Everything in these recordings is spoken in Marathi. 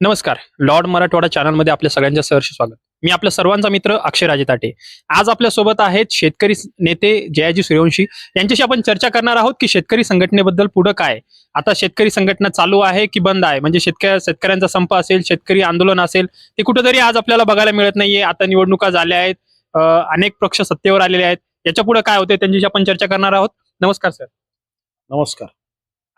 नमस्कार. लॉर्ड मराठवाडा चॅनलमध्ये आपल्या सगळ्यांचं सहर्ष स्वागत. मी आपल्या सर्वांचा मित्र अक्षय राजे ताटे. आज आपल्यासोबत आहेत शेतकरी नेते जयाजी सूर्यवंशी. यांच्याशी आपण चर्चा करणार आहोत की शेतकरी संघटनेबद्दल पुढं काय? आता शेतकरी संघटना चालू आहे की बंद आहे? म्हणजे शेतकऱ्या शेतकऱ्यांचा संप असेल शेतकरी आंदोलन असेल ते कुठेतरी आज आपल्याला बघायला मिळत नाहीये. आता निवडणुका झाल्या आहेत. अनेक पक्ष सत्तेवर आलेले आहेत. याच्यापुढे काय होते त्यांच्याशी आपण चर्चा करणार आहोत. नमस्कार सर. नमस्कार.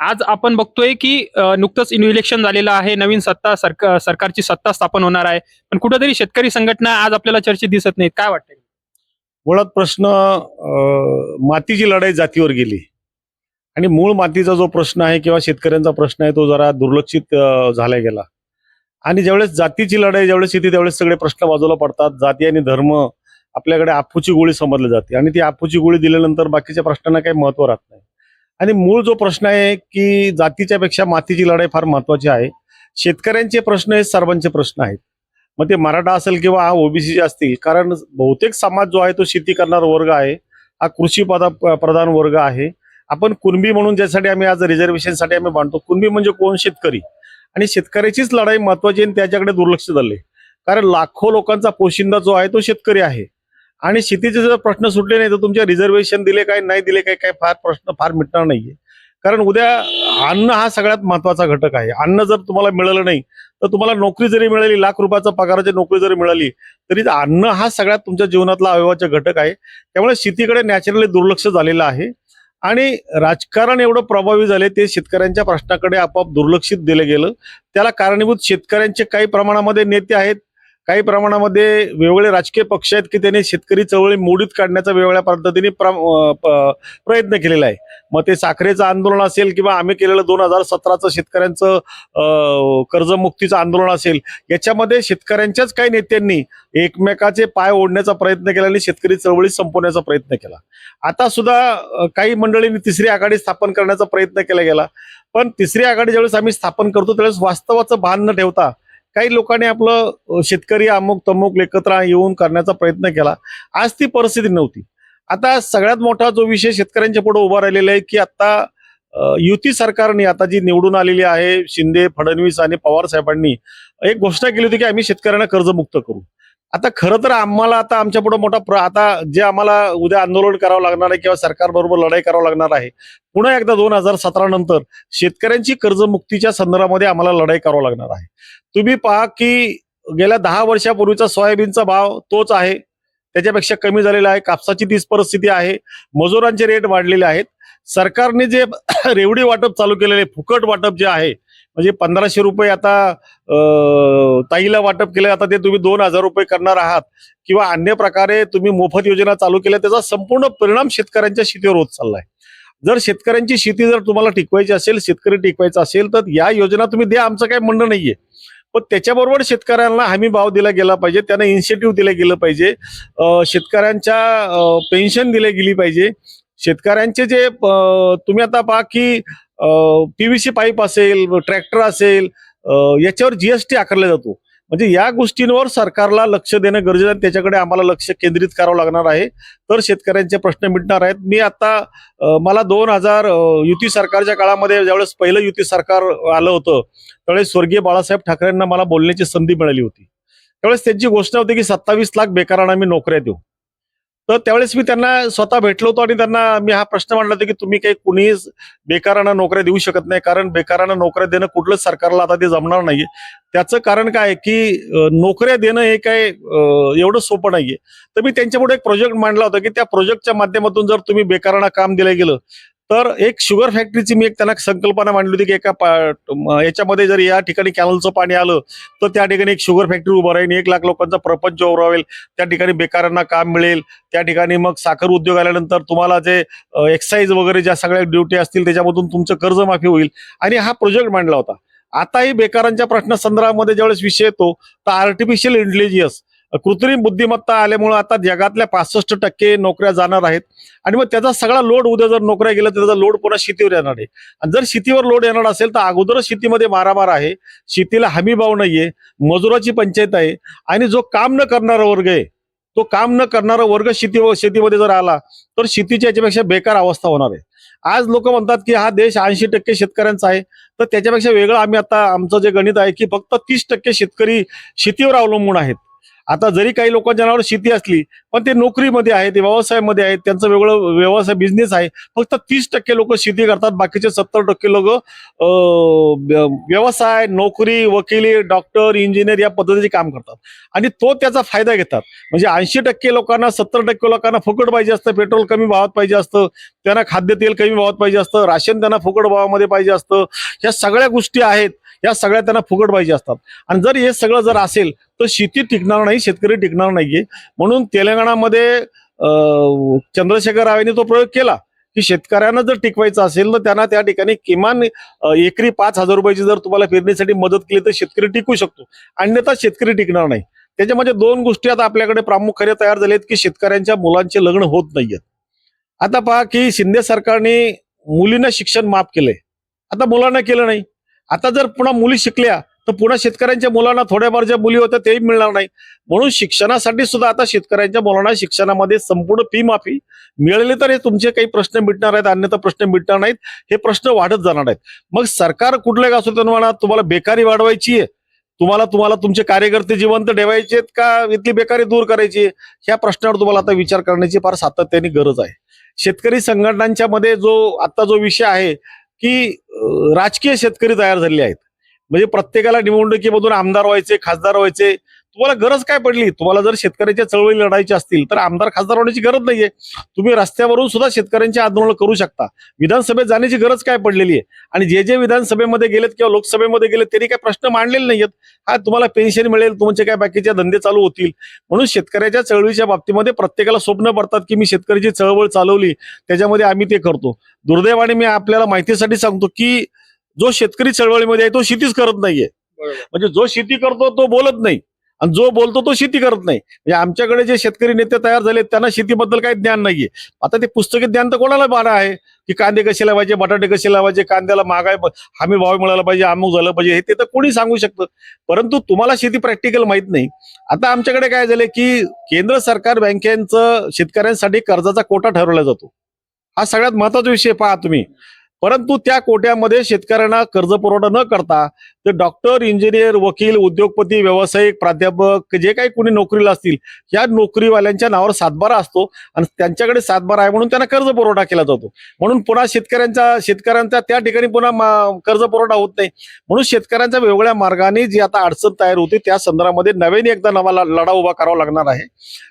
आज आपण बघतोय की अ, नुकतंच इलेक्शन झालेलं आहे. नवीन सत्ता सरकार सरकारची सत्ता स्थापन होणार आहे. पण कुठेतरी शेतकरी संघटना आज आपल्याला चर्चेत दिसत नाहीत. काय वाटतंय? मुळात प्रश्न मातीची लढाई जातीवर गेली. आणि मूळ मातीचा जो प्रश्न आहे किंवा शेतकऱ्यांचा प्रश्न आहे तो जरा दुर्लक्षित झाला गेला. आणि ज्यावेळेस जातीची लढाई ज्यावेळेस येते त्यावेळेस सगळे प्रश्न बाजूला पडतात. जाती आणि धर्म आपल्याकडे आफूची गोळी समजली जाते. आणि ती आफूची गोळी दिल्यानंतर बाकीच्या प्रश्नांना काही महत्त्व राहत नाही. आणि मूळ जो प्रश्न आहे की जातीच्या पेक्षा मातीची लढाई फार महत्वाची आहे. शेतकऱ्यांचे प्रश्न हे सर्वांचे प्रश्न आहेत. मग ते मराठा असेल किंवा हा ओबीसी असतील कारण बहुतेक समाज जो आहे तो शेती करणारा वर्ग आहे हा कृषी पदा प्रधान वर्ग आहे. आपण कुणबी म्हणून ज्यासाठी आम्ही आज रिझर्वेशनसाठी आम्ही मांडतो कुणबी म्हणजे कोण? शेतकरी. आणि शेतकऱ्याचीच लढाई महत्वाची आणि त्याच्याकडे दुर्लक्ष झाले कारण लाखो लोकांचा पोशिंदा जो आहे तो शेतकरी आहे. आणि शेतीचे जर प्रश्न सुटले नाही तर तुमच्या रिझर्वेशन दिले काय नाही दिले काय काय फार प्रश्न फार मिटणार नाहीये. कारण उद्या अन्न हा सगळ्यात महत्त्वाचा घटक आहे. अन्न जर तुम्हाला मिळालं नाही तर तुम्हाला नोकरी जरी मिळाली लाख रुपयाचा पगाराची नोकरी जरी मिळाली तरी अन्न हा सगळ्यात तुमच्या जीवनातला अवयवाचा घटक आहे. त्यामुळे शेतीकडे नॅचरली दुर्लक्ष झालेलं आहे. आणि राजकारण एवढं प्रभावी झाले ते शेतकऱ्यांच्या प्रश्नाकडे आपोआप दुर्लक्षित दिलं गेलं. त्याला कारणीभूत शेतकऱ्यांचे काही प्रमाणामध्ये नेते आहेत काही प्रमाणामध्ये वेगवेगळे राजकीय पक्ष आहेत की त्यांनी शेतकरी चळवळी मोडीत काढण्याचा वेगवेगळ्या पद्धतीने प्र- प- प्रयत्न केलेला आहे. मग ते साखरेचं आंदोलन असेल किंवा आम्ही केलेलं दोन हजार सतराचं शेतकऱ्यांचं कर्जमुक्तीचं आंदोलन असेल याच्यामध्ये शेतकऱ्यांच्याच काही नेत्यांनी एकमेकाचे पाय ओढण्याचा प्रयत्न केला आणि शेतकरी चळवळी संपवण्याचा प्रयत्न केला. आता सुद्धा काही मंडळींनी तिसरी आघाडी स्थापन करण्याचा प्रयत्न केला गेला. पण तिसरी आघाडी ज्यावेळेस आम्ही स्थापन करतो त्यावेळेस वास्तवाचं भान न ठेवता काही लोकांनी आपलं शेतकरी अमुक तमुक एकत्र येऊन करण्याचा प्रयत्न केला. आज ती परिस्थिती नव्हती. आता सगळ्यात मोठा जो विषय शेतकऱ्यांच्या पुढे उभा राहिलेला आहे की आता युती सरकारने आता जी निवडून आलेली आहे शिंदे फडणवीस आणि पवार साहेबांनी एक घोषणा केली होती की आम्ही शेतकऱ्यांना कर्जमुक्त करू. आता खरं तर आम्हाला आता आमच्या पुढे मोठा प्र आता जे आम्हाला उद्या आंदोलन करावं लागणार आहे किंवा सरकारबरोबर लढाई करावं लागणार आहे पुन्हा एकदा दोन हजार सतरा नंतर शेतकऱ्यांची कर्जमुक्तीच्या संदर्भामध्ये आम्हाला लढाई करावं लागणार आहे. तुम्ही पहा की गेल्या दहा वर्षापूर्वीचा सोयाबीनचा भाव तोच आहे. त्याच्यापेक्षा कमी झालेला आहे. कापसाची तीच परिस्थिती आहे. मजुरांचे रेट वाढलेले आहेत. सरकारने जे रेवडी वाटप चालू केलेले फुकट वाटप जे आहे म्हणजे पंधराशे रुपये आता ताईला वाटप केले आता ते तुम्ही दोन हजार रुपये करणार आहात किंवा अन्य प्रकारे तुम्ही मोफत योजना चालू केल्या त्याचा संपूर्ण परिणाम शेतकऱ्यांच्या शेतीवर होत चाललाय. जर शेतकऱ्यांची शेती जर तुम्हाला टिकवायची असेल शेतकरी टिकवायचा असेल तर या योजना तुम्ही द्या. आमचं काही म्हणणं नाहीये. पण त्याच्याबरोबर शेतकऱ्यांना हमी भाव दिला गेला पाहिजे त्यांना इन्शिएटिव्ह दिलं गेलं पाहिजे. शेतकऱ्यांच्या पेन्शन दिली गेली पाहिजे. शेतकऱ्यांचे जे तुम्ही आता पहा की पीव्हीसी पाईप असेल ट्रॅक्टर असेल याच्यावर जीएसटी आकारला जातो. म्हणजे या गोष्टींवर सरकारला लक्ष देणं गरजेचं आहे त्याच्याकडे आम्हाला लक्ष केंद्रित करावं लागणार आहे. तर शेतकऱ्यांचे प्रश्न मिटणार आहेत. मी आता मला दोन हजार युती सरकारच्या काळामध्ये ज्यावेळेस पहिलं युती सरकार आलं होतं त्यावेळेस स्वर्गीय बाळासाहेब ठाकरेंना मला बोलण्याची संधी मिळाली होती. त्यावेळेस त्यांची घोषणा होती की सत्तावीस लाख बेकारांना मी नोकऱ्या देऊ. तर त्यावेळेस मी त्यांना स्वतः भेटलो होतो आणि त्यांना मी हा प्रश्न मांडला होता की तुम्ही काही कुणीही बेकारांना नोकऱ्या देऊ शकत नाही कारण बेकारांना नोकऱ्या देणं कुठलंच सरकारला आता ते जमणार नाहीये. त्याचं कारण काय आहे की नोकऱ्या देणं हे काय एवढं सोपं नाहीये. तर मी त्यांच्यापुढे एक प्रोजेक्ट मांडला होता की त्या प्रोजेक्टच्या माध्यमातून जर तुम्ही बेकारांना काम दिलं गेलं तर एक शुगर फॅक्टरीची मी एक त्यांना संकल्पना मांडली होती की एका पा- याच्यामध्ये जर या ठिकाणी कॅनलचं पाणी आलं तर त्या ठिकाणी एक शुगर फॅक्टरी उभं राहील एक लाख लोकांचा प्रपंच उभं त्या ठिकाणी बेकारांना काम मिळेल त्या ठिकाणी मग साखर उद्योग आल्यानंतर तुम्हाला जे एक्साईज वगैरे ज्या सगळ्या ड्युटी असतील त्याच्यामधून तुमचं कर्जमाफी होईल. आणि हा प्रोजेक्ट मांडला होता. आताही बेकारांच्या प्रश्नासंदर्भामध्ये ज्यावेळेस विषय येतो तर आर्टिफिशियल इंटेलिजन्स कृत्रिम बुद्धिमत्ता आल्यामुळे आता जगातल्या पासष्ट टक्के नोकऱ्या जाणार आहेत. आणि मग त्याचा सगळा लोड उद्या जर नोकऱ्या गेल्या तर त्याचा लोड पुन्हा शेतीवर येणार आहे. आणि जर शेतीवर लोड येणार असेल तर अगोदरच शेतीमध्ये मारामार आहे. शेतीला हमीभाव नाहीये. मजुराची पंचायत आहे. आणि जो काम न करणारा वर्ग आहे तो काम न करणारा वर्ग शेती शेतीमध्ये जर आला तर शेतीच्या याच्यापेक्षा बेकार अवस्था होणार आहे. आज लोक म्हणतात की हा देश ऐंशी टक्के शेतकऱ्यांचा आहे. तर त्याच्यापेक्षा वेगळं आम्ही आता आमचं जे गणित आहे की फक्त तीस टक्के शेतकरी शेतीवर अवलंबून आहेत. आता जरी काही लोकांच्या नावावर शेती असली पण ते नोकरीमध्ये आहेत ते व्यवसायामध्ये आहेत त्यांचं वेगळं व्यवसाय बिझनेस आहे. फक्त तीस टक्के लोक शेती करतात बाकीचे सत्तर टक्के लोक व्यवसाय नोकरी वकिली डॉक्टर इंजिनियर या पद्धतीचे काम करतात. आणि तो त्याचा फायदा घेतात. म्हणजे ऐंशी टक्के लोकांना सत्तर टक्के लोकांना फुकट पाहिजे असतं पेट्रोल कमी भावात पाहिजे असतं त्यांना खाद्यतेल कमी भावात पाहिजे असतं राशन त्यांना फुकट भावामध्ये पाहिजे असतं. ह्या सगळ्या गोष्टी आहेत. या सगळ्या त्यांना फुकट पाहिजे असतात. आणि जर हे सगळं जर असेल तर शेती टिकणार नाही शेतकरी टिकणार नाहीये. म्हणून तेलंगणामध्ये चंद्रशेखर रावेने तो प्रयोग केला की शेतकऱ्यांना जर टिकवायचं असेल तर त्यांना त्या ठिकाणी किमान एकरी पाच हजार रुपयाची जर तुम्हाला पेरणीसाठी मदत केली तर शेतकरी टिकू शकतो. अन्यथा शेतकरी टिकणार नाही. त्याच्यामध्ये दोन गोष्टी आता आपल्याकडे प्रामुख्याने तयार झाल्यात की शेतकऱ्यांच्या मुलांचे लग्न होत नाहीयेत. आता पहा की शिंदे सरकारने मुलींना शिक्षण माफ केलंय. आता मुलांना केलं नाही. आता जर पुन्हा मुली शिकल्या तर पुन्हा शेतकऱ्यांच्या मुलांना थोड्याफार ज्या मुली होत्या तेही मिळणार नाही म्हणून शिक्षणासाठी सुद्धा आता शेतकऱ्यांच्या मुलांना शिक्षणामध्ये संपूर्ण फी माफी मिळाली तर हे तुमचे काही प्रश्न मिटणार आहेत अन्यथा प्रश्न मिटणार नाहीत. हे प्रश्न वाढत जाणार आहेत मग सरकार कुठलं का असो तुम्हाला तुम्हाला बेकारी वाढवायची आहे. तुम्हाला तुम्हाला तुमचे कार्यकर्ते जिवंत ठेवायचे आहेत का? इथली बेकारी दूर करायची ह्या प्रश्नावर तुम्हाला आता विचार करण्याची फार सातत्याने गरज आहे. शेतकरी संघटनांच्या मध्ये जो आता जो विषय आहे की राजकीय शेतकरी तयार झाले आहेत. म्हणजे प्रत्येकाला निवडणुकीमधून आमदार व्हायचे खासदार व्हायचे तुम्हाला गरज काय पडली? तुम्हाला जर शेतकऱ्याच्या चळवळी लढायची असतील तर आमदार खासदार होण्याची गरज नाहीये. तुम्ही रस्त्यावरून सुद्धा शेतकऱ्यांची आंदोलन करू शकता. विधानसभेत जाण्याची गरज काय पडलेली आहे? आणि जे जे विधानसभेमध्ये गेलेत किंवा लोकसभेमध्ये गेलेत त्यांनी काही प्रश्न मांडलेले नाहीयेत. हा तुम्हाला पेन्शन मिळेल तुमचे काय बाकीचे धंदे चालू होतील. म्हणून शेतकऱ्याच्या चळवळीच्या बाबतीमध्ये प्रत्येकाला स्वप्न पडतात की मी शेतकऱ्याची चळवळ चालवली त्याच्यामध्ये आम्ही ते करतो. दुर्दैवाने मी आपल्याला माहितीसाठी सांगतो की जो शेतकरी चळवळीमध्ये आहे तो शेतीच करत नाहीये. म्हणजे जो शेती करतो तो बोलत नाही. आणि जो बोलतो तो शेती करत नाही. म्हणजे आमच्याकडे जे शेतकरी नेते तयार झाले त्यांना शेतीबद्दल काही ज्ञान नाहीये. आता ते पुस्तकी ज्ञान तर कोणाला बारा आहे? की कांदे कसे लावायचे बटाटे कसे लावायचे कांद्याला महागाय हमी भाव मिळाला पाहिजे अमुक झालं पाहिजे हे ते तर कोणी सांगू शकतं. परंतु तुम्हाला शेती प्रॅक्टिकल माहीत नाही. आता आमच्याकडे काय झालं की केंद्र सरकार बँकेचं शेतकऱ्यांसाठी कर्जाचा कोटा ठरवला जातो. हा सगळ्यात महत्त्वाचा विषय पहा तुम्ही. परंतु त्या कोट्यामध्ये शेतकऱ्यांना कर्ज पुरवठा न करता ते डॉक्टर इंजिनियर वकील उद्योगपती व्यावसायिक प्राध्यापक जे काही कोणी नोकरीला असतील या नोकरीवाल्यांच्या नावावर सातबारा असतो आणि त्यांच्याकडे सातबारा आहे म्हणून त्यांना कर्ज पुरवठा केला जातो. म्हणून पुन्हा शेतकऱ्यांचा शेतकऱ्यांचा त्या ठिकाणी पुन्हा कर्ज पुरवठा होत नाही. म्हणून शेतकऱ्यांच्या वेगवेगळ्या मार्गाने जी आता अडचण तयार होती त्या संदर्भामध्ये नव्याने एकदा नवा लढा उभा करावा लागणार आहे.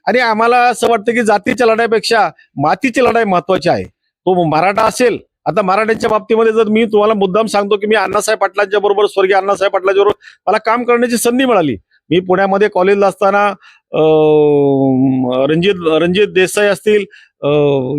आणि आम्हाला असं वाटतं की जातीच्या लढाईपेक्षा मातीची लढाई महत्वाची आहे. तो मराठा असेल आता मराठ्यांच्या बाबतीमध्ये जर मी तुम्हाला मुद्दाम सांगतो की मी अण्णासाहेब पाटलांच्या बरोबर स्वर्गीय अण्णासाहेब पाटलांच्या बरोबर मला काम करण्याची संधी मिळाली. मी पुण्यामध्ये कॉलेजला असताना रणजित रणजित देसाई असतील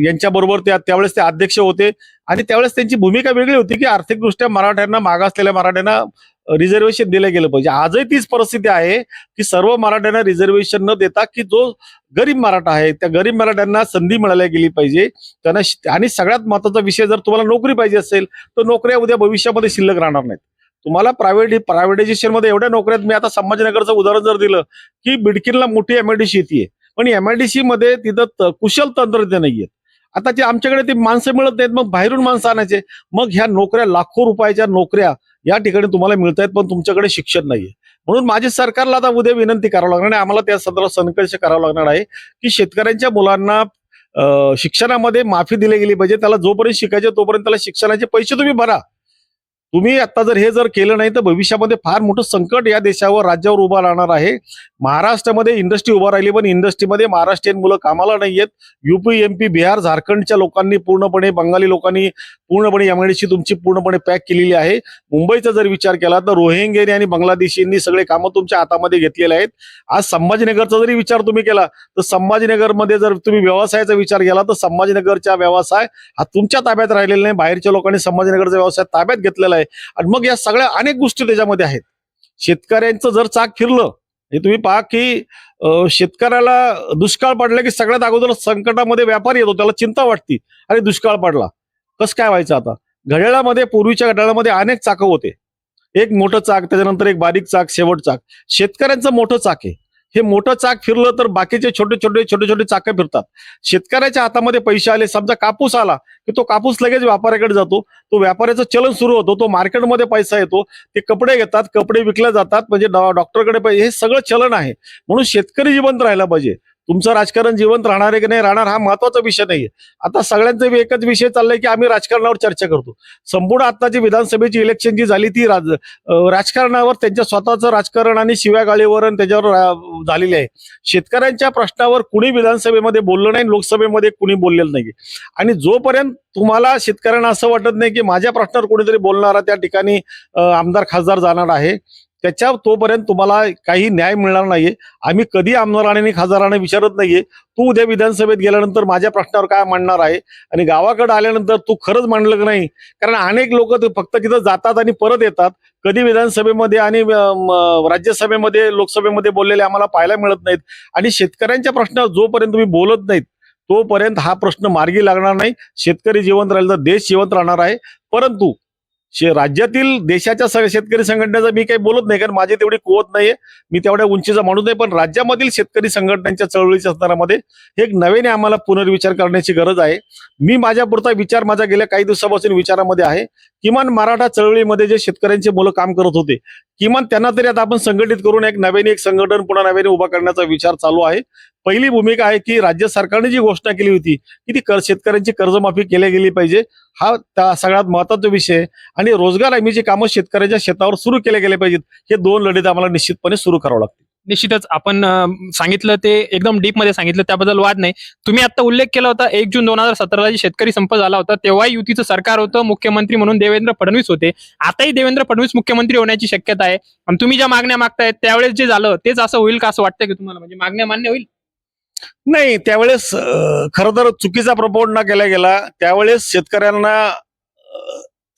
यांच्या बरोबर त्या त्यावेळेस ते अध्यक्ष होते. आणि त्यावेळेस त्यांची भूमिका वेगळी होती की आर्थिकदृष्ट्या मराठ्यांना मागासलेल्या मराठ्यांना रिझर्वेशन दिलं गेलं पाहिजे. आजही तीच परिस्थिती आहे की सर्व मराठ्यांना रिझर्वेशन न देता की जो गरीब मराठा आहे त्या गरीब मराठ्यांना संधी मिळाल्या गेली पाहिजे. त्यांना आणि सगळ्यात महत्त्वाचा विषय जर तुम्हाला नोकरी पाहिजे असेल तर नोकऱ्या उद्या भविष्यामध्ये शिल्लक राहणार नाहीत. तुम्हाला प्रायव्हेट प्रायव्हेटायझेशनमध्ये एवढ्या नोकऱ्यात मी आता संभाजीनगरचं उदाहरण जर दिलं की बिडकिनला मोठी एमआयडीसी येते पण एमआयडीसी मध्ये तिथं त- कुशल तंत्रज्ञ नाहीये. आता जे आमच्याकडे ते माणसं मिळत नाहीत मग बाहेरून माणसं आणायचे. मग ह्या नोकऱ्या लाखो रुपयाच्या नोकऱ्या या ठिकाणी तुम्हाला मिळत आहेत पण तुमच्याकडे शिक्षण नाहीये. म्हणून माझी सरकारला आता उद्या विनंती करावं लागणार आणि आम्हाला त्या संदर्भात संकर्ष करावा लागणार आहे की शेतकऱ्यांच्या मुलांना शिक्षणामध्ये माफी दिली गेली पाहिजे त्याला जोपर्यंत शिकायचे तोपर्यंत त्याला शिक्षणाचे पैसे तुम्ही भरा. तुम्ही आता जर हे जर केलं नाही तर भविष्यामध्ये फार मोठं संकट या देशावर राज्यावर उभा राहणार आहे. महाराष्ट्रामध्ये इंडस्ट्री उभा राहिली पण इंडस्ट्रीमध्ये महाराष्ट्रीयन मुलं कामाला नाही आहेत युपी एमपी बिहार झारखंडच्या लोकांनी पूर्णपणे बंगाली लोकांनी पूर्णपणे एमआयडीसी तुमची पूर्णपणे पॅक केलेली आहे. मुंबईचा जर विचार केला तर रोहिंग्यानी आणि बांगलादेशींनी सगळे कामं तुमच्या हातामध्ये घेतलेले आहेत. आज संभाजीनगरचा जरी विचार तुम्ही केला तर संभाजीनगरमध्ये जर तुम्ही व्यवसायाचा विचार केला तर संभाजीनगरचा व्यवसाय हा तुमच्या ताब्यात राहिलेला नाही. बाहेरच्या लोकांनी संभाजीनगरचा व्यवसाय ताब्यात घेतलेला आहे. आणि मग या सगळ्या अनेक गोष्टी त्याच्यामध्ये आहेत. शेतकऱ्यांचं जर चाक फिरलं हे तुम्ही पहा की शेतकऱ्याला दुष्काळ पडला की सगळ्यात अगोदर संकटामध्ये व्यापार येतो त्याला चिंता वाटते. अरे दुष्काळ पडला. कसं काय व्हायचं आता? घड्याळामध्ये पूर्वीच्या घड्याळामध्ये अनेक चाकं होते. एक मोठं चाक त्याच्यानंतर एक बारीक चाक शेवट चाक. शेतकऱ्यांचं मोठं चाक आहे. हे मोठं चाक फिरलं तर बाकीचे छोटे छोटे छोटे छोटे चाकं फिरतात. शेतकऱ्याच्या हातामध्ये पैसे आले समजा कापूस आला की तो कापूस लगेच व्यापाऱ्याकडे जातो. तो व्यापाऱ्याचं चलन सुरू होतो तो मार्केटमध्ये पैसा येतो. ते कपडे घेतात कपडे विकले जातात म्हणजे डॉक्टरकडे हे सगळं चलन आहे. म्हणून शेतकरी जिवंत राहायला पाहिजे. तुमचं राजकारण जिवंत राहणार आहे की नाही राहणार हा महत्त्वाचा विषय नाहीये. आता सगळ्यांचा बी एकच विषय चाललाय की आम्ही राजकारणावर चर्चा करतो. संपूर्ण आताची विधानसभेची इलेक्शन जी झाली ती राज राजकारणावर त्यांच्या स्वतःचं राजकारण आणि शिव्यागाळीवर आणि त्याच्यावर झालेली आहे. शेतकऱ्यांच्या प्रश्नावर कुणी विधानसभेमध्ये बोललं नाही लोकसभेमध्ये कुणी बोललेलं नाही आणि जोपर्यंत तुम्हाला शेतकऱ्यांना असं वाटत नाही की माझ्या प्रश्नावर कोणीतरी बोलणारा त्या ठिकाणी आमदार खासदार जाणार आहे त्याच्या तोपर्यंत तुम्हाला काही न्याय मिळणार नाहीये. आम्ही कधी आमदारांनी आणि खासदारांना विचारत नाहीये. तू उद्या विधानसभेत गेल्यानंतर माझ्या प्रश्नावर काय मांडणार आहे? आणि गावाकडे आल्यानंतर तू खरंच मांडलं की नाही. कारण अनेक लोक फक्त तिथं जातात आणि परत येतात. कधी विधानसभेमध्ये आणि राज्यसभेमध्ये लोकसभेमध्ये बोललेले आम्हाला पाहायला मिळत नाहीत. आणि शेतकऱ्यांच्या प्रश्नावर जोपर्यंत तुम्ही बोलत नाहीत तोपर्यंत हा प्रश्न मार्गी लागणार नाही. शेतकरी जिवंत राहील तर देश जिवंत राहणार आहे. परंतु राज्यातील देशाच्या सगळ्या शेतकरी संघटनेचा मी काही बोलत नाही कारण माझी तेवढी कुवत नाहीये. मी तेवढ्या उंचीचा माणूस नाही पण राज्यामधील शेतकरी संघटनांच्या चळवळीच्या संदर्भामध्ये हे एक नव्याने आम्हाला पुनर्विचार करण्याची गरज आहे. मी माझ्यापुरता विचार माझा गेल्या काही दिवसापासून विचारामध्ये आहे. किमान मराठा चळवळीमध्ये जे शेतकऱ्यांचे मुलं काम करत होते किमान त्यांना तरी आता आपण संघटित करून एक नव्याने एक संघटन पुन्हा नव्याने उभा करण्याचा विचार चालू आहे. पहिली भूमिका आहे की राज्य सरकारने जी घोषणा केली होती की ती कर शेतकऱ्यांची कर्जमाफी केली गेली पाहिजे हा त्या सगळ्यात महत्त्वाचा विषय आहे. आणि रोजगार हमीची कामं शेतकऱ्याच्या शेतावर सुरू केले गेले पाहिजेत. हे दोन लढत आम्हाला निश्चितपणे सुरू करावं लागतील. निश्चितच आपण सांगितलं ते एकदम डीपमध्ये सांगितलं त्याबद्दल वाद नाही. तुम्ही आता उल्लेख केला होता एक जून दोन हजार सतराला जी शेतकरी संप झाला होता तेव्हा युतीचं सरकार होतं मुख्यमंत्री म्हणून देवेंद्र फडणवीस होते. आताही देवेंद्र फडणवीस मुख्यमंत्री होण्याची शक्यता आहे. आणि तुम्ही ज्या मागण्या मागतायत त्यावेळेस जे झालं तेच असं होईल का असं वाटतं की तुम्हाला? म्हणजे मागण्या मान्य होईल? नाही त्यावेळेस खर तर चुकीचा प्रपोर्ट न केला गेला. त्यावेळेस शेतकऱ्यांना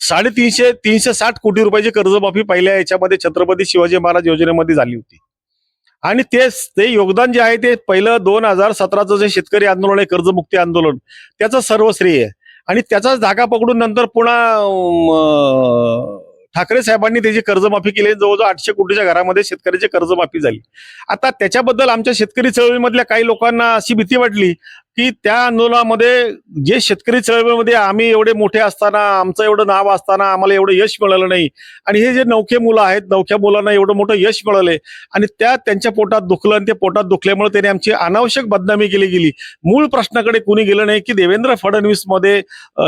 साडेतीनशे तीनशे साठ कोटी रुपयाची कर्जमाफी पहिल्या याच्यामध्ये छत्रपती शिवाजी महाराज योजनेमध्ये झाली होती. आणि तेच ते योगदान जे आहे ते पहिलं दोन हजार सतराचं जे शेतकरी आंदोलन आहे कर्जमुक्ती आंदोलन त्याचं सर्व श्रेय आहे. आणि त्याचाच धागा पकडून नंतर पुन्हा ठाकरे साहेबांनी त्याची कर्जमाफी केली जवळजवळ आठशे कोटीच्या घरामध्ये शेतकऱ्याची कर्जमाफी झाली. आता त्याच्याबद्दल आमच्या शेतकरी चळवळीमधल्या काही लोकांना अशी भीती वाटली की त्या आंदोलनामध्ये जे शेतकरी चळवळीमध्ये आम्ही एवढे मोठे असताना आमचं एवढं नाव असताना आम्हाला एवढं यश मिळालं नाही. आणि हे जे नवखे मुलं आहेत नवख्या मुलांना एवढं मोठं यश मिळाले आणि त्या त्यांच्या पोटात दुखलं आणि ते पोटात दुखल्यामुळे त्यांनी आमची अनावश्यक बदनामी केली गेली. मूळ प्रश्नाकडे कुणी गेलं नाही की देवेंद्र फडणवीसमध्ये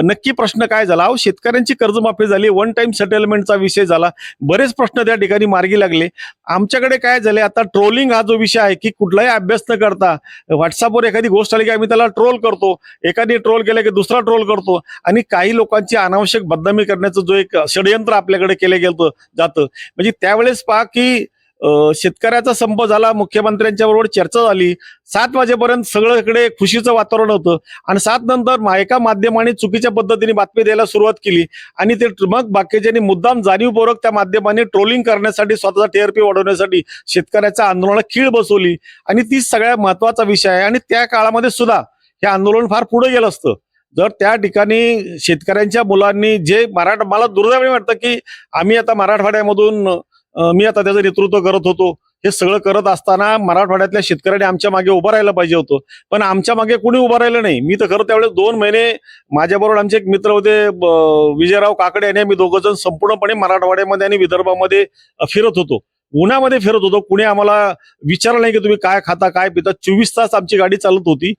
नक्की प्रश्न काय झाला? अहो शेतकऱ्यांची कर्जमाफी झाली. वन टाइम सेटलमेंटचा विषय झाला. बरेच प्रश्न त्या ठिकाणी मार्गी लागले. आमच्याकडे काय झाले आता ट्रोलिंग हा जो विषय आहे की कुठलाही अभ्यास न करता व्हॉट्सअपवर एखादी गोष्ट आली की आम्ही त्याला ट्रोल करतो एखादी ट्रोल केलं की दुसरा ट्रोल करतो आणि काही लोकांची अनावश्यक बदनामी करण्याचं जो एक षडयंत्र आपल्याकडे केलं गेलं जातं. म्हणजे त्यावेळेस पहा की शेतकऱ्याचा संप झाला मुख्यमंत्र्यांच्या बरोबर चर्चा झाली. सात वाजेपर्यंत सगळीकडे खुशीचं वातावरण होतं. आणि सात नंतर एका माध्यमाने चुकीच्या पद्धतीने बातमी द्यायला सुरुवात केली. आणि ते मग बाकीच्यांनी मुद्दाम जाणीवपूर्वक त्या माध्यमाने ट्रोलिंग करण्यासाठी स्वतःचा टीआरपी वाढवण्यासाठी शेतकऱ्याच्या आंदोलनाला खीळ बसवली. आणि ती सगळ्यात महत्त्वाचा विषय आहे. आणि त्या काळामध्ये सुद्धा हे आंदोलन फार पुढे गेलं असतं. जर त्या ठिकाणी शेतकऱ्यांच्या मुलांनी जे मराठा मला दुर्दैवी वाटतं की आम्ही आता मराठवाड्यामधून मी आता त्याचं नेतृत्व करत होतो. हे सगळं करत असताना मराठवाड्यातल्या शेतकऱ्यांनी आमच्या मागे उभं राहायला पाहिजे होतं. पण आमच्या मागे कुणी उभं राहिलं नाही. मी तर खरं त्यावेळेस दोन महिने माझ्याबरोबर आमचे एक मित्र होते विजयराव काकडे यांनी आम्ही दोघं जण संपूर्णपणे मराठवाड्यामध्ये आणि विदर्भामध्ये फिरत होतो. उन्हामध्ये फिरत होतो. कुणी आम्हाला विचारलं नाही की तुम्ही काय खाता काय पिता. चोवीस तास आमची गाडी चालत होती.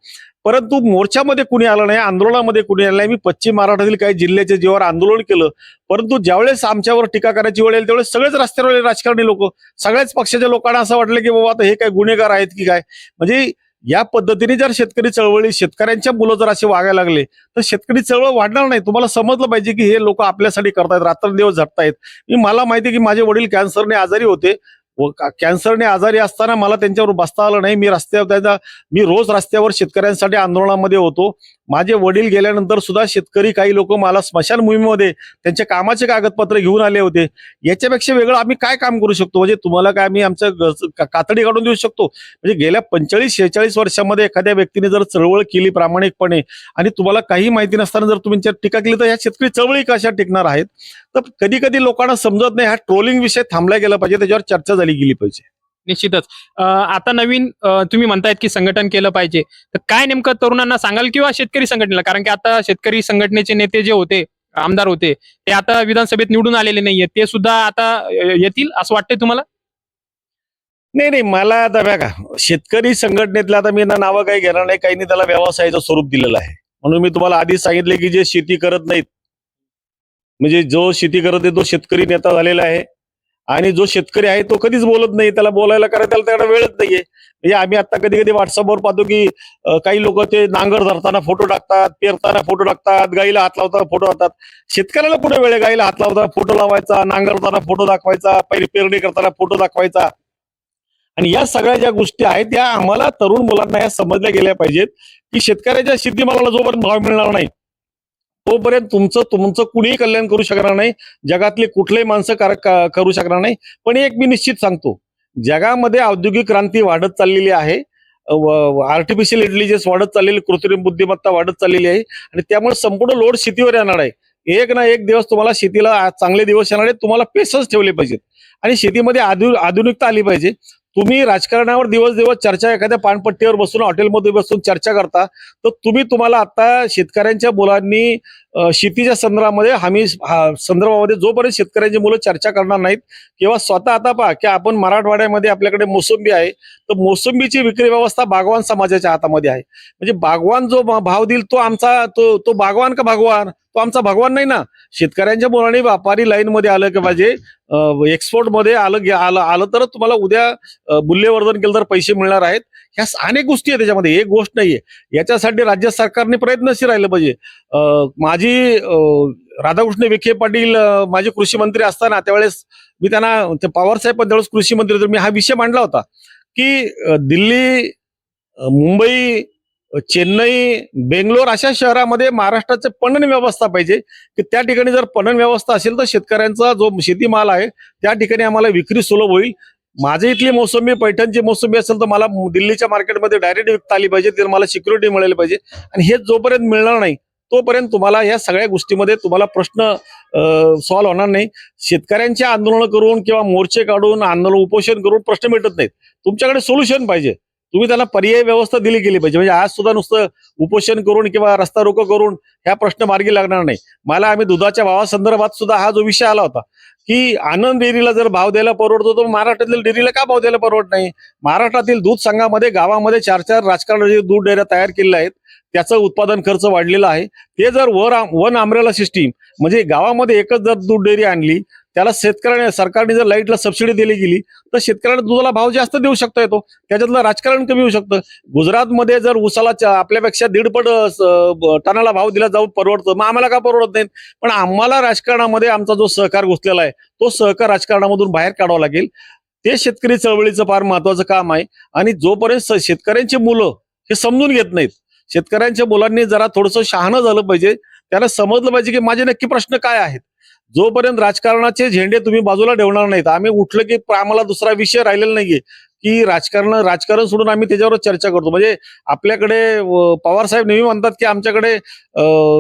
परंतु मोर्चामध्ये कुणी आलं नाही आंदोलनामध्ये कुणी आलं नाही. मी पश्चिम महाराष्ट्रातील काही जिल्ह्याच्या जीवावर आंदोलन केलं. परंतु ज्यावेळेस आमच्यावर टीका करायची वेळ येईल त्यावेळेस सगळेच रस्त्यावर आले राजकारणी लोक. सगळ्याच पक्षाच्या लोकांना असं वाटलं की बाबा आता हे काय गुन्हेगार आहेत की काय? म्हणजे या पद्धतीने जर शेतकरी चळवळी शेतकऱ्यांच्या मुलं जर असे वागायला लागले तर शेतकरी चळवळ वाढणार नाही. तुम्हाला समजलं पाहिजे की हे लोक आपल्यासाठी करतायत रात्रंदिवस झटतायत. मी मला माहिती की माझे वडील कॅन्सरने आजारी होते. व कॅन्सरने आजारी असताना मला त्यांच्यावर बसता आलं नाही. मी रस्त्यावर त्याचा मी रोज रस्त्यावर शेतकऱ्यांसाठी आंदोलनामध्ये होतो. माझे वडील गेल्यानंतर सुद्धा शेतकरी काही लोक मला स्मशान मोहिमेमध्ये त्यांच्या कामाचे कागदपत्र घेऊन आले होते. याच्यापेक्षा वेगळं आम्ही काय काम करू शकतो? म्हणजे तुम्हाला काय आम्ही आमचं कातडी काढून देऊ शकतो? म्हणजे गेल्या पंचेचाळीस शेहेचाळीस वर्षामध्ये एखाद्या व्यक्तीने जर चळवळ केली प्रामाणिकपणे आणि तुम्हाला काही माहिती नसताना जर तुम्ही टीका केली तर ह्या शेतकरी चळवळी कशा टिकणार आहेत? तर कधी कधी लोकांना समजत नाही हा ट्रोलिंग विषय थांबला गेला पाहिजे त्याच्यावर चर्चा झाली गेली पाहिजे. निश्चितच. आता नवीन तुम्ही म्हणतायत की संघटन केलं पाहिजे. तर काय नेमकं तरुणांना सांगाल किंवा शेतकरी संघटनेला? कारण की आता शेतकरी संघटनेचे नेते जे होते आमदार होते ते आता विधानसभेत निवडून आलेले नाहीये ते सुद्धा आता येतील असं वाटतंय तुम्हाला? नाही नाही मला आता बघा शेतकरी संघटनेतल्या आता मी ना नावं काही घेणार नाही काहींनी त्याला व्यवसायाचं स्वरूप दिलेलं आहे. म्हणून मी तुम्हाला आधीच सांगितले की जे शेती करत नाहीत म्हणजे जो शेती करत आहे तो शेतकरी नेता झालेला आहे. आणि जो शेतकरी आहे तो कधीच बोलत नाही. त्याला बोलायला करा त्याला त्याला वेळच नाहीये. म्हणजे आम्ही आता कधी कधी व्हॉट्सअपवर पाहतो की काही लोक ते नांगर धरताना फोटो टाकतात पेरताना फोटो टाकतात गाईला हात लावताना फोटो टाकतात. शेतकऱ्याला कुठे वेळ गाईला हात लावताना फोटो लावायचा नांगरताना फोटो दाखवायचा पहिली पेरणी करताना फोटो दाखवायचा? आणि या सगळ्या ज्या गोष्टी आहेत त्या आम्हाला तरुण मुलांना या समजल्या गेल्या पाहिजेत की शेतकऱ्याच्या शेतीमालाला जोपर्यंत भाव मिळणार नाही तोपर्यंत तुमचं तुमचं कुणीही कल्याण करू शकणार नाही. जगातले कुठलेही माणसं कार- करू शकणार नाही. पण एक मी निश्चित सांगतो. जगामध्ये औद्योगिक क्रांती वाढत चाललेली आहे. आर्टिफिशियल इंटेलिजन्स वाढत चाललेली कृत्रिम बुद्धिमत्ता वाढत चाललेली आहे. आणि त्यामुळे संपूर्ण लोड शेतीवर येणार आहे. एक ना एक दिवस तुम्हाला शेतीला चांगले दिवस येणार आहेत. तुम्हाला पेसच ठेवले पाहिजेत. आणि शेतीमध्ये आधु आधुनिकता आली पाहिजे. तुम्ही राजकारणावर दिवस दिवस चर्चा एखाद्या पानपट्टीवर बसून हॉटेलमध्ये बसून चर्चा करता तर तुम्ही तुम्हाला आता शेतकऱ्यांच्या मुलांनी शेतीच्या संदर्भामध्ये हमी हा- संदर्भामध्ये जोपर्यंत शेतकऱ्यांची मुलं चर्चा करणार नाहीत किंवा स्वतः आता पहा की आपण मराठवाड्यामध्ये आपल्याकडे मोसंबी आहे तर मोसंबीची विक्री व्यवस्था बागवान समाजाच्या हातामध्ये आहे. म्हणजे बागवान जो भाव देईल तो आमचा तो तो बागवान का भगवान? तो आमचा भगवान नाही ना. शेतकऱ्यांच्या मुलांनी व्यापारी लाईनमध्ये आलं की पाहिजे एक्सपोर्टमध्ये आलं आलं आलं तर तुम्हाला उद्या मूल्यवर्धन केलं तर पैसे मिळणार आहेत. ह्या अनेक गोष्टी आहेत त्याच्यामध्ये. एक गोष्ट नाहीये. याच्यासाठी राज्य सरकारने प्रयत्नशील राहिलं पाहिजे. अ, माझी राधाकृष्ण विखे पाटील माझे कृषी मंत्री असताना त्यावेळेस मी त्यांना ते पवारसाहेब पण त्यावेळेस कृषी मंत्री तर मी हा विषय मांडला होता की दिल्ली मुंबई चेन्नई बेंगलोर अशा शहरामध्ये महाराष्ट्राचे पणन व्यवस्था पाहिजे की त्या ठिकाणी जर पणन व्यवस्था असेल तर शेतकऱ्यांचा जो शेतीमाल आहे त्या ठिकाणी आम्हाला विक्री सुलभ होईल. माझ्या इथली मोसंबी पैठणची मोसंबी असेल तर मला दिल्लीच्या मार्केटमध्ये डायरेक्ट विकता आली पाहिजे तर मला सिक्युरिटी मिळाली पाहिजे. आणि हे जोपर्यंत मिळणार नाही तोपर्यंत तुम्हाला या सगळ्या गोष्टीमध्ये तुम्हाला प्रश्न सॉल्व्ह होणार नाही. शेतकऱ्यांचे आंदोलन करून किंवा मोर्चे काढून आंदोलन उपोषण करून प्रश्न मिटत नाहीत. तुमच्याकडे सोल्युशन पाहिजे. तुम्ही त्याला पर्याय व्यवस्था दिली गेली पाहिजे. म्हणजे आज सुद्धा नुसतं उपोषण करून किंवा रस्ता रोको करून ह्या प्रश्न मार्गी लागणार नाही. मला आम्ही दुधाच्या भावासंदर्भात सुद्धा हा जो विषय आला होता की आनंद डेअरीला जर भाव द्यायला परवडतो तर महाराष्ट्रातील डेअरीला का भाव द्यायला परवडत नाही? महाराष्ट्रातील दूध संघामध्ये गावामध्ये चार चार राजकारणाचे दूध डेअऱ्या तयार केलेल्या आहेत. त्याचं उत्पादन खर्च वाढलेला आहे. ते जर वर वन आमरेला सिस्टीम म्हणजे गावामध्ये एकच जर दूध डेअरी आणली त्याला शेतकऱ्याने सरकारने जर लाईटला सबसिडी दिली गेली तर शेतकऱ्यांना दुधाला भाव जास्त देऊ शकता येतो. त्याच्यातलं राजकारण कमी होऊ शकतं. गुजरातमध्ये जर उसाला आपल्यापेक्षा दीडपट टनाला भाव दिला जाऊन परवडतं मग आम्हाला का परवडत नाही? पण आम्हाला राजकारणामध्ये आमचा जो सहकार घुसलेला आहे तो सहकार राजकारणामधून बाहेर काढावा लागेल. ते शेतकरी चळवळीचं फार महत्वाचं काम आहे. आणि जोपर्यंत शेतकऱ्यांची मुलं हे समजून घेत नाहीत शेतकऱ्यांच्या मुलांनी जरा थोडंसं शहाणं झालं पाहिजे. त्याला समजलं पाहिजे की माझे नक्की प्रश्न काय आहेत. जोपर्यंत राजकारणाचे झेंडे तुम्ही बाजूला ठेवणार नाहीत आम्ही उठलं की आम्हाला दुसरा विषय राहिलेला नाहीये. की राजकारण राजकारण सोडून आम्ही त्याच्यावर चर्चा करतो. म्हणजे आपल्याकडे पवार साहेब नेहमी म्हणतात की आमच्याकडे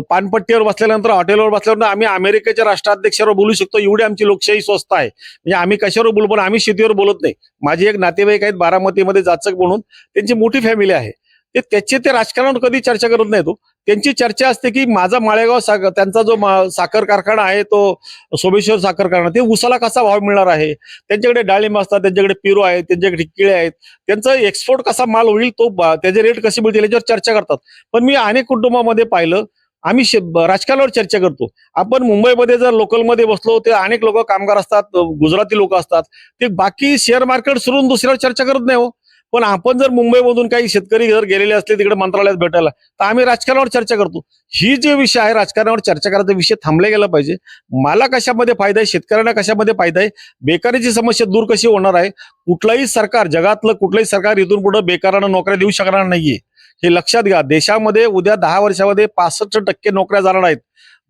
पानपट्टीवर बसल्यानंतर हॉटेलवर बसल्यानंतर आम्ही अमेरिकेच्या राष्ट्राध्यक्षावर बोलू शकतो. एवढी आमची लोकशाही स्वस्त आहे. म्हणजे आम्ही कशावर बोलू? पण आम्ही शेतीवर बोलत नाही. माझी एक नातेवाईक आहेत बारामतीमध्ये जाचक म्हणून. त्यांची मोठी फॅमिली आहे. ते त्याचे ते राजकारणावर कधी चर्चा करत नाही तो. त्यांची चर्चा असते की माझा माळेगाव साखर त्यांचा जो मा- साखर कारखाना आहे तो सोमेश्वर साखर कारखाना ते उसाला कसा भाव मिळणार आहे? त्यांच्याकडे डाळिंब असतात त्यांच्याकडे पिरो आहेत त्यांच्याकडे किळे आहेत. त्यांचा एक्सपोर्ट कसा माल होईल तो त्याचे रेट कसे मिळतील याच्यावर चर्चा करतात. पण मी अनेक कुटुंबामध्ये पाहिलं आम्ही शे- राजकारणावर चर्चा करतो. आपण मुंबईमध्ये जर लोकलमध्ये बसलो ते अनेक लोक कामगार असतात गुजराती लोक असतात. ते बाकी शेअर मार्केट सोडून दुसऱ्यावर चर्चा करत नाही हो. पण आपण जर मुंबईमधून काही शेतकरी जर गेलेले असले तिकडे मंत्रालयात भेटायला तर आम्ही राजकारणावर चर्चा करतो. ही जे विषय आहे राजकारणावर चर्चा करायचा विषय थांबला गेला पाहिजे. मला कशामध्ये फायदा आहे शेतकऱ्यांना कशामध्ये फायदा आहे बेकारीची समस्या दूर कशी होणार आहे कुठलंही सरकार जगातलं कुठलंही सरकार इथून पुढे बेकारांना नोकऱ्या देऊ शकणार नाहीये. हे लक्षात घ्या देशामध्ये उद्या दहा वर्षामध्ये पासष्ट टक्के नोकऱ्या जाणार आहेत.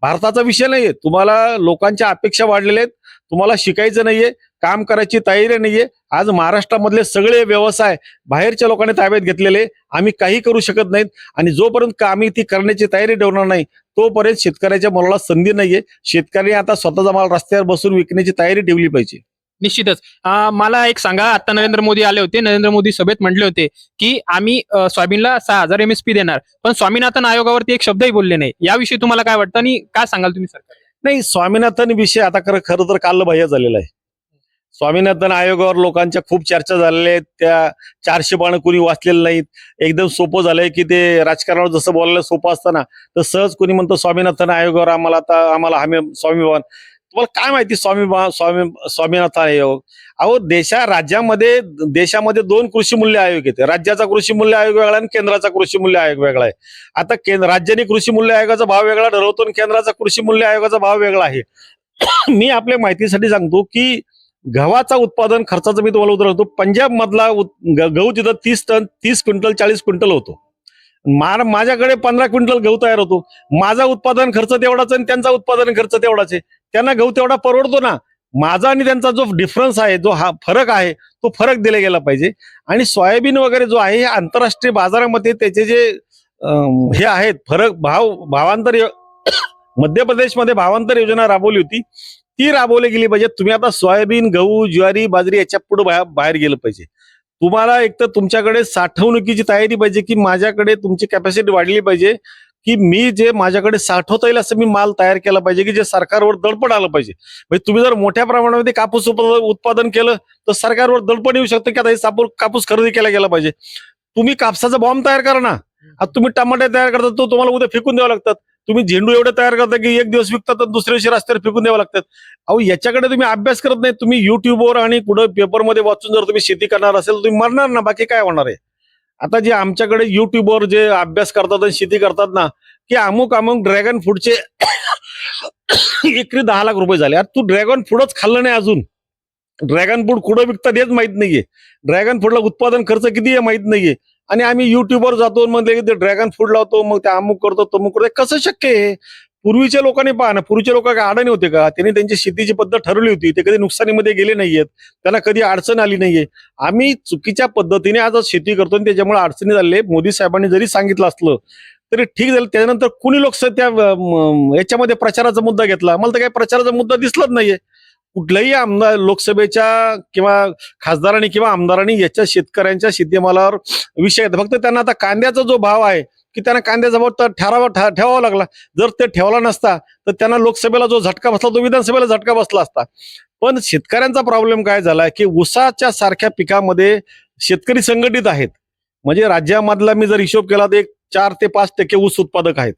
भारताचा विषय नाहीये. तुम्हाला लोकांच्या अपेक्षा वाढलेल्या आहेत. तुम्हाला शिकायचं नाहीये. काम करायची तयारी नाहीये. आज महाराष्ट्रामधले सगळे व्यवसाय बाहेरच्या लोकांनी ताब्यात घेतलेले. आम्ही काही करू शकत नाहीत. आणि जोपर्यंत आम्ही ती करण्याची तयारी ठेवणार नाही तोपर्यंत शेतकऱ्याच्या मुलाला संधी नाहीये. शेतकऱ्यांनी आता स्वतःचा माल रस्त्यावर बसून विकण्याची तयारी ठेवली पाहिजे. निश्चितच. मला एक सांगा. आता नरेंद्र मोदी आले होते. नरेंद्र मोदी सभेत म्हटले होते की आम्ही सोयाबीनला सहा हजार एमएसपी देणार. पण स्वामीनाथन आयोगावरती एक शब्दही बोलले नाही. याविषयी तुम्हाला काय वाटतं? आणि काय सांगाल तुम्ही सरकार? नाही स्वामीनाथन विषय आता खरं खरं तर कालबाह्य झालेला आहे. स्वामीनाथन आयोगावर लोकांच्या खूप चर्चा झालेल्या आहेत. त्या चारशे पानं कुणी वाचलेलं नाहीत. एकदम सोपं झालंय की ते राजकारणावर जसं बोलायला सोपं असताना तर सहज कुणी म्हणतो स्वामीनाथन आयोगावर आम्हाला आता आम्हाला हमी स्वामी भवन तुम्हाला काय माहिती स्वामी स्वामी स्वामीनाथन आयोग? अहो देशा राज्यामध्ये देशामध्ये दोन कृषी मूल्य आयोग येते राज्याचा कृषी मूल्य आयोग वेगळा आणि केंद्राचा कृषी मूल्य आयोग वेगळा आहे. आता केंद्र राज्याने कृषी मूल्य आयोगाचा भाव वेगळा ठरवतो आणि केंद्राचा कृषी मूल्य आयोगाचा भाव वेगळा आहे. मी आपल्या माहितीसाठी सांगतो की गव्हाचा उत्पादन खर्चाचं मी तुम्हाला उदाहरण होतो पंजाब मधला गहू तिथं तीस टन तीस क्विंटल चाळीस क्विंटल होतो. मा- माझ्याकडे पंधरा क्विंटल गहू तयार होतो. माझा उत्पादन खर्च तेवढाच आणि त्यांचा उत्पादन खर्च तेवढाच आहे. त्यांना गहू तेवढा परवडतो ना? माझा आणि त्यांचा जो डिफरन्स आहे जो हा फरक आहे तो फरक दिला गेला पाहिजे. आणि सोयाबीन वगैरे जो आहे हे आंतरराष्ट्रीय बाजारामध्ये त्याचे जे हे आहेत फरक भाव भावांतर मध्य प्रदेशमध्ये भावांतर योजना राबवली होती. ती राबवली गेली पाहिजे. तुम्ही आता सोयाबीन गहू ज्वारी बाजरी याच्यापुढे बाहेर गेलं पाहिजे. तुम्हाला एक तर तुमच्याकडे साठवणुकीची तयारी पाहिजे की माझ्याकडे तुमची कॅपॅसिटी वाढली पाहिजे की मी जे माझ्याकडे साठवता येईल असं मी माल तयार केला पाहिजे की जे सरकारवर दडपण आलं पाहिजे. म्हणजे तुम्ही जर मोठ्या प्रमाणामध्ये कापूस उत्पादन केलं तर सरकारवर दडपण येऊ शकतं की आता हे सापूर कापूस खरेदी केला गेला पाहिजे. तुम्ही कापसाचा बॉम्ब तयार करा ना. आता तुम्ही टमाटे तयार करता तो तुम्हाला उद्या फेकून द्यावं लागतात. तुम्ही झेंडू एवढे तयार करता की एक दिवस विकतात तर दुसऱ्या दिवशी रस्त्यावर फेकून द्यावं लागतात. अहो याच्याकडे तुम्ही अभ्यास करत नाही तुम्ही युट्यूबवर आणि कुठं पेपरमध्ये वाचून जर तुम्ही शेती करणार असेल तर तुम्ही मरणार ना बाकी काय होणार आहे? आता जे आमच्याकडे युट्यूबवर जे अभ्यास करतात आणि शेती करतात ना की अमुक अमुक ड्रॅगन फ्रूटचे एकरी दहा लाख रुपये झाले. तू ड्रॅगन फ्रूटच खाल्लं नाही अजून. ड्रॅगन फ्रूट कुठं विकतात हेच माहीत नाहीये. ड्रॅगन फ्रूटला उत्पादन खर्च किती आहे माहीत नाहीये. आणि आम्ही युट्यूबवर जातो म्हणले की ते ड्रॅगन फ्रूट लावतो मग ते अमुक करतो तमुक करतो. कसं शक्य आहे? पूर्वीच्या लोकांनी पहा ना पूर्वीचे लोक काय अडाणी होते का? त्यांनी त्यांची शेतीची पद्धत ठरवली होती. ते कधी नुकसानीमध्ये गेले नाहीयेत. त्यांना कधी अडचण आली नाहीये. आम्ही चुकीच्या पद्धतीने आज शेती करतो आणि त्याच्यामुळे अडचणी झाले मोदी साहेबांनी जरी सांगितलं असलं तरी ठीक झालं. त्यानंतर कुणी लोक त्या याच्यामध्ये प्रचाराचा मुद्दा घेतला? मला तर काही प्रचाराचा मुद्दा दिसलाच नाहीये. कुठल्याही आमदार लोकसभेच्या किंवा खासदारांनी किंवा आमदारांनी याच्या शेतकऱ्यांच्या शेतीमालावर विषय आहेत. फक्त त्यांना आता कांद्याचा जो भाव आहे की त्यांना कांद्याचा भाव तर ठरावा ठा- ठेवावा लागला. जर ते ठेवला नसता तर त्यांना लोकसभेला जो झटका बसला तो विधानसभेला झटका बसला असता. पण शेतकऱ्यांचा प्रॉब्लेम काय झाला की ऊसाच्या सारख्या पिकामध्ये शेतकरी संघटित आहेत. म्हणजे राज्यामधला मी जर हिशोब केला तर एक चार ते पाच टक्के ऊस उत्पादक आहेत.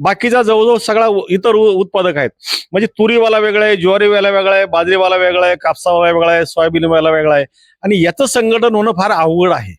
बाकीचा जवळजवळ सगळा इतर उत्पादक आहेत. म्हणजे तुरीवाला वेगळा आहे ज्वारीवाला वेगळा आहे बाजरीवाला वेगळा आहे कापसावाला वेगळा आहे सोयाबीनवाला वेगळा आहे. आणि याचं संघटन होणं फार अवघड आहे.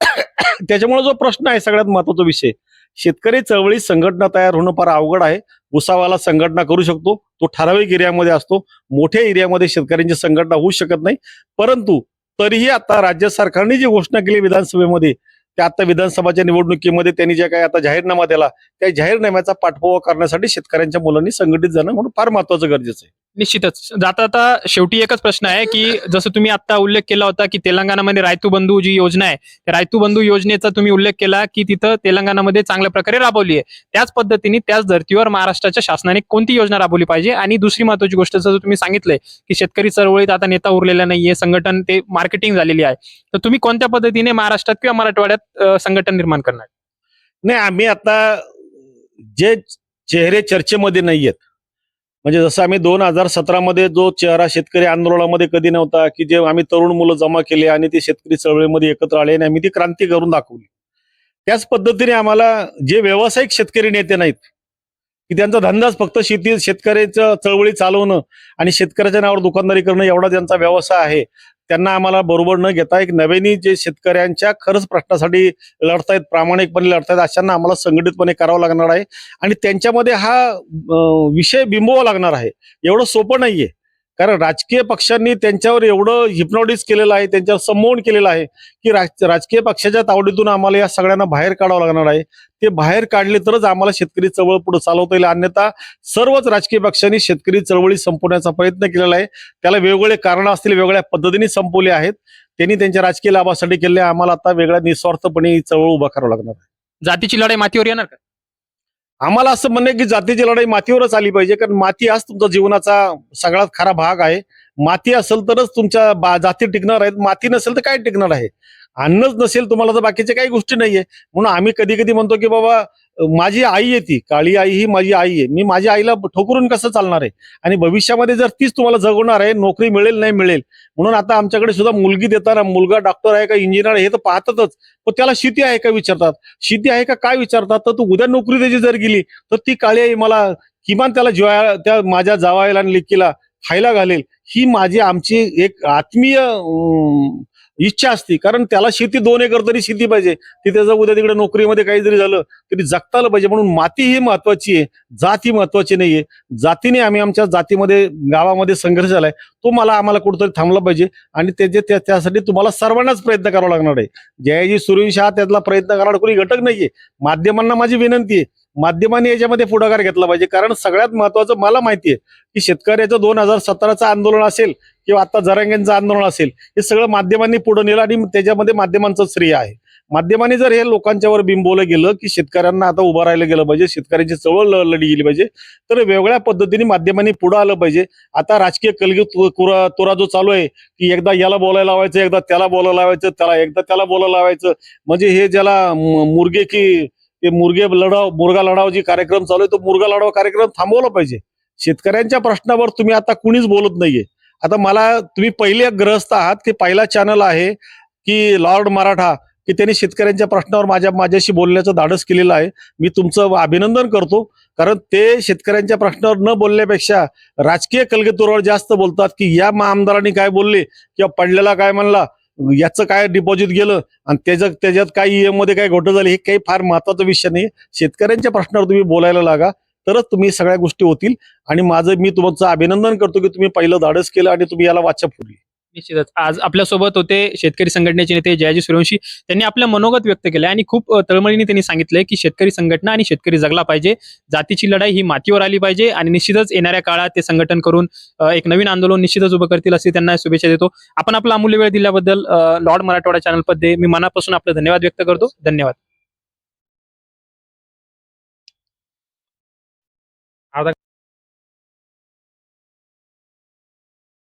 त्याच्यामुळे जो प्रश्न आहे सगळ्यात महत्त्वाचा विषय शेतकरी चळवळी संघटना तयार होणं फार अवघड आहे. उसावाला संघटना करू शकतो तो ठराविक एरियामध्ये असतो. मोठ्या एरियामध्ये शेतकऱ्यांची संघटना होऊ शकत नाही. परंतु तरीही आता राज्य सरकारने जी घोषणा केली विधानसभेमध्ये त्या आता विधानसभाच्या निवडणुकीमध्ये त्यांनी जे काही आता जाहीरनामा दिला त्या जाहीरनाम्याचा पाठपुरावा करण्यासाठी शेतकऱ्यांच्या मुलांनी संघटित जाणं म्हणून फार महत्वाचं गरजेचं आहे. निश्चितच. जाता आता शेवटी एकच प्रश्न आहे की जसं तुम्ही आता उल्लेख केला होता की तेलंगणामध्ये रायतू बंधू जी योजना आहे त्या रायतू बंधू योजनेचा तुम्ही उल्लेख केला की तिथं तेलंगणामध्ये चांगल्या प्रकारे राबवली आहे. त्याच पद्धतीने त्याच धर्तीवर महाराष्ट्राच्या शासनाने कोणती योजना राबवली पाहिजे? आणि दुसरी महत्वाची गोष्ट जसं तुम्ही सांगितलंय की शेतकरी चळवळीत आता नेता उरलेला नाहीये संघटन ते मार्केटिंग झालेली आहे. तर तुम्ही कोणत्या पद्धतीने महाराष्ट्रात किंवा मराठवाड्यात त्यात संघटन निर्माण करणार? नाही आम्ही आता जे चेहरे चर्चेमध्ये नाही आहेत. म्हणजे जसं आम्ही दोन हजार सतरामध्ये जो चेहरा शेतकरी आंदोलनामध्ये कधी नव्हता की जे आम्ही तरुण मुलं जमा केले आणि ते शेतकरी चळवळीमध्ये एकत्र आले आणि आम्ही ती क्रांती करून दाखवली. त्याच पद्धतीने आम्हाला जे व्यावसायिक शेतकरी नेते नाहीत की त्यांचा धंदाच फक्त शेती शेतकऱ्याचं चळवळी चालवणं आणि शेतकऱ्याच्या नावावर दुकानदारी करणं एवढा त्यांचा व्यवसाय आहे. त्यांना आम्हाला बरोबर न घेता एक नव्याने जे शेतकऱ्यांच्या खरंच प्रश्नासाठी लढतायत प्रामाणिकपणे लढतायत अशांना आम्हाला संघटितपणे करावं लागणार आहे. आणि त्यांच्यामध्ये हा विषय बिंबवा लागणार आहे. एवढं सोपं नाहीये. कारण राजकीय पक्षांनी त्यांच्यावर एवढं हिप्नॉटिस केलेलं आहे त्यांच्यावर संमोहन केलेलं आहे की राज- राजकीय पक्षाच्या तावडीतून आम्हाला या सगळ्यांना बाहेर काढावं लागणार आहे. ते बाहेर काढले तरच आम्हाला शेतकरी चळवळ पुढे चालवता येईल. अन्यथा सर्वच राजकीय पक्षांनी शेतकरी चळवळी संपवण्याचा प्रयत्न केलेला आहे. त्याला वेगवेगळे कारण असतील वेगळ्या पद्धतीने संपवले आहेत. त्यांनी त्यांच्या राजकीय लाभासाठी केले आम्हाला आता वेगळ्या निस्वार्थपणे चळवळ उभा करावं लागणार आहे. जातीची लढाई मातीवर येणार का? आम्हाला असं म्हणणं आहे की जातीची लढाई मातीवरच आली पाहिजे कारण माती हाच तुमचा जीवनाचा सगळ्यात खरा भाग आहे. माती असेल तरच तुमच्या बा- जाती टिकणार आहेत माती नसेल तर काय टिकणार आहे? अन्नच नसेल तुम्हाला तर बाकीच्या काही गोष्टी नाहीये. म्हणून आम्ही कधी कधी म्हणतो की बाबा माझी आई आहे ती काळी आई ही माझी आई आहे. मी माझ्या आईला ठोकरून कसं चालणार आहे? आणि भविष्यामध्ये जर तीच तुम्हाला जगवणार आहे नोकरी मिळेल नाही मिळेल म्हणून आता आमच्याकडे सुद्धा मुलगी देताना मुलगा डॉक्टर आहे का इंजिनियर आहे हे तर पाहतातच. पण त्याला शेती आहे का विचारतात? शेती आहे का काय विचारतात? तर तू उद्या नोकरी त्याची जर गेली तर ती काळी आई मला किमान त्याला जेवायला त्या माझ्या जावायला आणि लेकीला खायला घालेल. ही माझी आमची एक आत्मीय इच्छा असते. कारण त्याला शेती दोन एकर तरी शेती पाहिजे. ती त्याचं उद्या तिकडे नोकरीमध्ये काही जरी झालं तरी जगता आलं पाहिजे. म्हणून माती ही महत्वाची आहे. जात ही महत्वाची नाहीये. जातीने आम्ही आमच्या जातीमध्ये गावामध्ये संघर्ष झालाय. तो मला आम्हाला कुठंतरी थांबला पाहिजे. आणि त्याचे त्या- त्यासाठी तुम्हाला सर्वांनाच प्रयत्न करावा लागणार आहे. जयाजी सूर्यवंशी हा त्यातला प्रयत्न करणार कोणी घटक नाहीये. माध्यमांना माझी विनंती आहे. माध्यमाने याच्यामध्ये पुढाकार घेतला पाहिजे. कारण सगळ्यात महत्वाचं मला माहिती आहे की शेतकऱ्याचं दोन हजार सतराचं आंदोलन असेल किंवा आता जरांगेंचं आंदोलन असेल हे सगळं माध्यमांनी पुढे नेलं आणि त्याच्यामध्ये माध्यमांचं श्रेय आहे. माध्यमांनी जर हे लोकांच्यावर बिंबवलं गेलं की शेतकऱ्यांना आता उभं राहिलं गेलं पाहिजे शेतकऱ्यांची चळवळ ल- लढली गेली पाहिजे तर वेगळ्या पद्धतीने माध्यमांनी पुढं आलं पाहिजे. आता राजकीय कलगी तुरा कुरा जो चालू आहे की एकदा याला बोलायला लावायचं एकदा त्याला बोलायला लावायचं त्याला एकदा त्याला बोलायला लावायचं म्हणजे हे ज्याला मुर्गे की ते मुर्गे लढाव मुर्गा लढाव जे कार्यक्रम चालू आहे तो मुर्गा लढाव कार्यक्रम थांबवला पाहिजे. शेतकऱ्यांच्या प्रश्नावर तुम्ही आता कुणीच बोलत नाहीये. आता मला तुम्ही पहिले ग्रहस्थ आहात की पहिला चॅनल आहे की लॉर्ड मराठा की त्यांनी शेतकऱ्यांच्या प्रश्नावर माझ्या माझ्याशी बोलण्याचं धाडस केलेलं आहे. मी तुमचं अभिनंदन करतो. कारण ते शेतकऱ्यांच्या प्रश्नावर न बोलण्यापेक्षा राजकीय कलगीतुरावर जास्त बोलतात की या मा- आमदारांनी काय बोलले किंवा पडलेला काय म्हणला. याचं काय डिपॉझिट गेलं आणि त्याच्यात त्याच्यात काय ईएममध्ये काय घोटं झाली हे काही फार महत्त्वाचा विषय नाही शेतकऱ्यांच्या प्रश्नावर तुम्ही बोलायला लागा तरच तुम्ही सगळ्या गोष्टी होतील. आणि माझं मी तुमचं अभिनंदन करतो की तुम्ही पहिलं धाडस केलं आणि तुम्ही याला वाचा फुडली निश्चितच. आज आपल्यासोबत होते शेतकरी संघटनेचे नेते जयाजी सूर्यवंशी. त्यांनी आपलं मनोगत व्यक्त केलं आणि खूप तळमळीने त्यांनी सांगितलंय की शेतकरी संघटना आणि शेतकरी जगला पाहिजे. जातीची लढाई ही मातीवर आली पाहिजे आणि निश्चितच येणाऱ्या काळात ते संघटन करून एक नवीन आंदोलन निश्चितच उभं करतील असे त्यांना शुभेच्छा देतो. आपण आपला अमूल्य वेळ दिल्याबद्दल लॉर्ड मराठवाडा चॅनलमध्ये मी मनापासून आपलं धन्यवाद व्यक्त करतो. धन्यवाद.